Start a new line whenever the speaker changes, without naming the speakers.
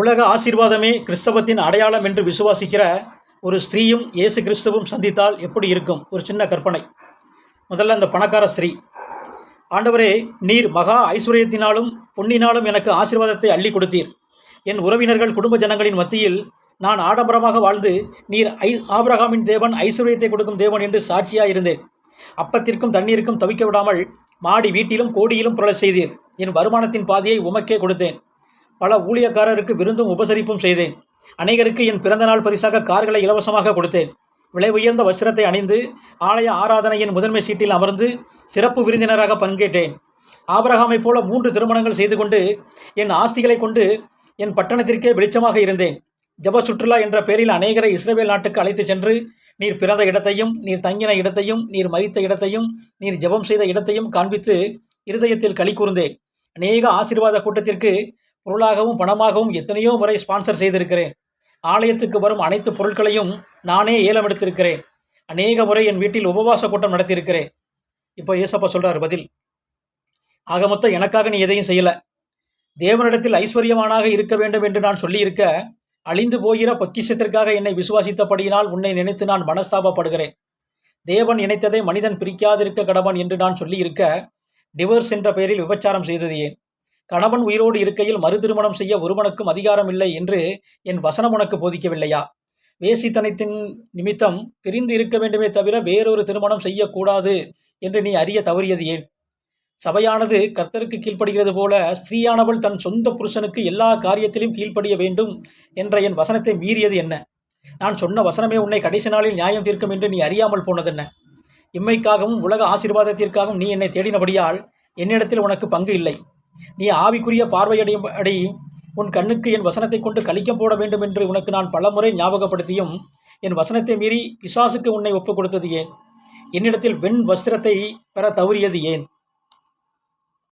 உலக ஆசீர்வாதமே கிறிஸ்தவத்தின் அடையாளம் என்று விசுவாசிக்கிற ஒரு ஸ்திரீயும் இயேசு கிறிஸ்துவும் சந்தித்தால் எப்படி இருக்கும்? ஒரு சின்ன கற்பனை. முதல்ல அந்த பணக்கார ஸ்திரீ. ஆண்டவரே நீர் மகா ஐஸ்வர்யத்தினாலும் பொன்னினாலும் எனக்கு ஆசீர்வாதத்தை அள்ளி கொடுத்தீர். என் உறவினர்கள் குடும்ப ஜனங்களின் மத்தியில் நான் ஆடம்பரமாக வாழ்ந்து நீர் ஐ ஆபிரகாமின் தேவன் ஐஸ்வர்யத்தை கொடுக்கும் தேவன் என்று சாட்சியாக இருந்தேன். அப்பத்திற்கும் தண்ணீருக்கும் தவிக்க விடாமல் மாடி வீட்டிலும் கோடியிலும் புரள செய்தீர். என் வருமானத்தின் பாதியை உமக்கே கொடுத்தேன். பல ஊழியக்காரருக்கு விருந்தும் உபசரிப்பும் செய்தேன். அநேகருக்கு என் பிறந்தநாள் பரிசாக கார்களை இலவசமாக கொடுத்தேன். விலை உயர்ந்த வஸ்திரத்தை அணிந்து ஆலய ஆராதனையின் முதன்மை சீட்டில் அமர்ந்து சிறப்பு விருந்தினராக பங்கேற்றேன். ஆபிரகாமைப் போல மூன்று திருமணங்கள் செய்து கொண்டு என் ஆஸ்திகளை கொண்டு என் பட்டணத்திற்கே வெளிச்சமாக இருந்தேன். ஜப சுற்றுலா என்ற பெயரில் அநேகரை இஸ்ரேல் நாட்டுக்கு அழைத்துச் சென்று நீர் பிறந்த இடத்தையும் நீர் தங்கின இடத்தையும் நீர் மறித்த இடத்தையும் நீர் ஜெபம் செய்த இடத்தையும் காண்பித்து இருதயத்தில் களி கூர்ந்தேன். அநேக ஆசீர்வாத கூட்டத்திற்கு பொருளாகவும் பணமாகவும் எத்தனையோ முறை ஸ்பான்சர் செய்திருக்கிறேன். ஆலயத்துக்கு வரும் அனைத்து பொருட்களையும் நானே ஏலம் எடுத்திருக்கிறேன். அநேக முறை என் வீட்டில் உபவாச கூட்டம் நடத்தியிருக்கிறேன். இப்போ ஏசப்பா சொல்கிறார் பதில். ஆக மொத்தம் எனக்காக நீ எதையும் செய்யலை. தேவனிடத்தில் ஐஸ்வர்யமானாக இருக்க வேண்டும் என்று நான் சொல்லியிருக்க அழிந்து போகிற பொக்கிஷத்திற்காக என்னை விசுவாசித்தபடியினால் உன்னை நினைத்து நான் மனஸ்தாபப்படுகிறேன். தேவன் நினைத்ததை மனிதன் பிரிக்காதிருக்க கடவன் என்று நான் சொல்லியிருக்க டிவோர்ஸ் என்ற பெயரில் விபச்சாரம் செய்தது ஏன்? கணவன் உயிரோடு இருக்கையில் மறு திருமணம் செய்ய ஒருவனுக்கும் அதிகாரம் இல்லை என்று என் வசனம் உனக்கு போதிக்கவில்லையா? வேசித்தனத்தின் நிமித்தம் பிரிந்து இருக்க வேண்டுமே தவிர வேறொரு திருமணம் செய்யக்கூடாது என்று நீ அறிய தவறியது ஏன்? சபையானது கர்த்தருக்கு கீழ்ப்படுகிறது போல ஸ்திரீயானவள் தன் சொந்த புருஷனுக்கு எல்லா காரியத்திலும் கீழ்ப்படிய வேண்டும் என்ற என் வசனத்தை மீறியது என்ன? நான் சொன்ன வசனமே உன்னை கடைசி நாளில் நியாயம் தீர்க்கும் என்று நீ அறியாமல் போனதென்ன? இம்மைக்காகவும் உலக ஆசீர்வாதத்திற்காகவும் நீ என்னை தேடினபடியால் என்னிடத்தில் உனக்கு பங்கு இல்லை. நீ ஆவிக்குரிய பார்வையடையும் அடி உன் கண்ணுக்கு என் வசனத்தை கொண்டு கழிக்கம் போட வேண்டும் என்று உனக்கு நான் பலமுறை ஞாபகப்படுத்தியும் என் வசனத்தை மீறி பிசாசுக்கு உன்னை ஒப்புக் கொடுத்தது ஏன்? என்னிடத்தில் வெண் வஸ்திரத்தை பெற தவறியது ஏன்?